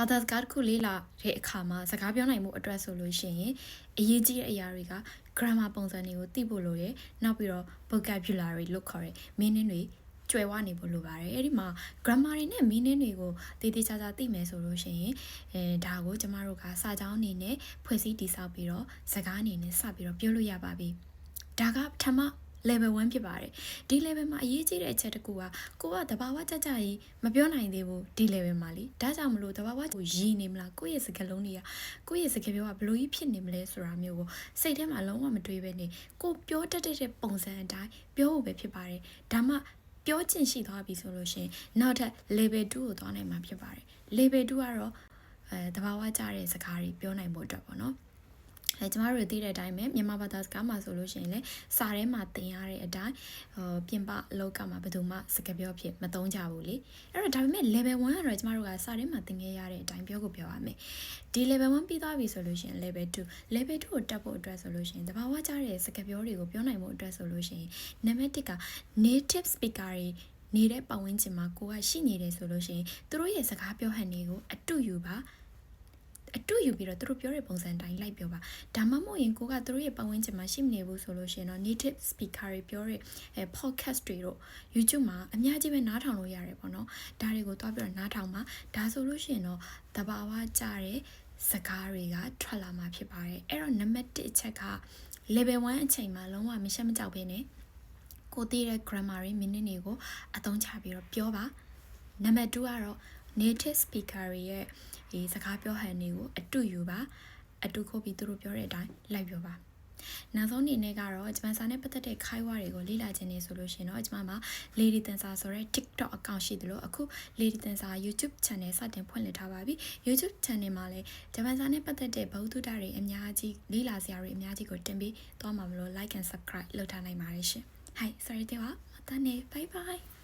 ဘာသာစကားတစ်ခုလေးလာတဲ့အခါမှာစကားပြောနိုင်မှုအတွက်ဆိုလို့ရှိရင်အရေးကြီးတဲ့အရာတွေက grammar ပုံစံတွေကိုသိဖို့လိုတယ်နောက်ပြီးတော့ vocabulary လို့ခေါ်တဲ့ meaning တွေကျွယ်ဝနေဖို့လိုပါတယ်အဲ့ဒီမှာ grammar တွေနဲ့ meaning တွေကိုတည်တည်ချာချာသိမယ်ဆိုလို့ရှိရင်အဲဒါကိုကျမတို့ကစာကြောင်းအနေနဲ့ဖွဲ့စည်းတည်ဆောက်ပြီးတော့စကားအနေနဲ့စပြီးတော့ပြောလို့ရပါပြီဒါကပထမ level 1ဖြစ်ပါတယ်ဒီ level မှာအရေးကြီးတဲ့အချက်တစ်ခုကကိုကတဘာဝကြကြကြီးမပြောနိုင်သေးဘူးဒီ level မှာလေဒါကြောင့်မလို့တဘာဝကိုရည်နေမလားကိုယ့်ရဲ့စကားလုံးတွေကကိုယ့်ရဲ့စကားပြောကဘလို့ကြီးဖြစ်နေမလဲဆိုတာမျိုးကိုစိတ်ထဲမှာလုံးဝမတွေးပဲနေကိုပြောတတ်တဲ့ပုံစံအတိုင်းပြောဖို့ပဲဖြစ်ပါတယ်ဒါမှပြောချင်ရှိသွားပြီဆိုလို့ရှိရင်နောက်ထပ် level 2ကိုသွားနိုင်မှာဖြစ်ပါတယ် level 2ကတော့အဲတဘာဝကြတဲ့စကားတွေပြောနိုင်ဖို့အတွက်ပေါ့နော် အဲကျမတို့သိတဲ့အတိုင်းပဲမြန်မာဘာသာစကားမှာဆိုလို့ရှိရင်လည်းစာထဲမှာသင်ရတဲ့အတိုင်းဟိုပြင်ပအလောက်ကမှာဘယ်သူမှစကားပြောဖြစ်မသုံးကြဘူးလေအဲ့တော့ဒါပေမဲ့ level 1ကတော့ကျမတို့ကစာထဲမှာသင်ခဲ့ရတဲ့အတိုင်းပြောကိုပြောရမယ်ဒီ level 1ပြီးသွားပြီဆိုလို့ရှိရင် level 2 level 2ကိုတက်ဖို့အတွက်ဆိုလို့ရှိရင်တဘာဝကြတဲ့စကားပြောတွေကိုပြောနိုင်ဖို့အတွက်ဆိုလို့ရှိရင်နံပါတ်1က native speaker တွေနေတဲ့ပတ်ဝန်းကျင်မှာကိုကရှိနေတယ်ဆိုလို့ရှိရင်သူတို့ရဲ့စကားပြောဟန်တွေကိုအတူယူပါ အတူယူပြီးတော့သူတို့ပြောတဲ့ပုံစံတိုင်းလိုက်ပြောပါဒါမှမဟုတ်ရင်ကိုကသူတို့ရဲ့ပတ်ဝန်းကျင်မှာရှိမနေဘူးဆိုလို့ရှိရင်တော့ native speaker တွေပြောတဲ့အဲ podcast တွေတော့ YouTube မှာအများကြီးပဲနားထောင်လို့ရတယ်ပေါ့နော်ဒါတွေကိုတွားပြီးတော့နားထောင်ပါဒါဆိုလို့ရှိရင်တော့တဘာဝကြတဲ့စကားတွေကထွက်လာမှာဖြစ်ပါတယ်အဲ့တော့နံပါတ်1အချက်က level 1အချိန်မှာလုံးဝမရှက်မကြောက်ဘဲနဲ့ကိုသိတဲ့ grammar တွေ meaning တွေကိုအသုံးချပြီးတော့ပြောပါနံပါတ်2ကတော့ native speaker တွေရဲ့ဒီစကားပြောဟန်တွေကိုအတူယူပါအတူခုတ်ပြီးသူတို့ပြောတဲ့အတိုင်းလိုက်ပြောပါနောက်ဆုံးအနေနဲ့ကတော့ဂျပန်စာနဲ့ပတ်သက်တဲ့ခိုင်းဝါတွေကိုလေ့လာခြင်းနေဆိုလို့ရှိရင်တော့ဂျပန်မှာ Lady Dancer ဆိုတဲ့ TikTok account ရှိသလိုအခု Lady Dancer YouTube channel စတင်ဖွင့်လှစ်ထားပါပြီ YouTube channel မှာလည်းဂျပန်စာနဲ့ပတ်သက်တဲ့ဗဟုသုတတွေအများကြီးလေ့လာစရာတွေအများကြီးကိုတင်ပေးသွားမှာမလို့ like and subscribe လုပ်ထားနိုင်ပါတယ်ရှင်။ Hi それではまたねバイバイ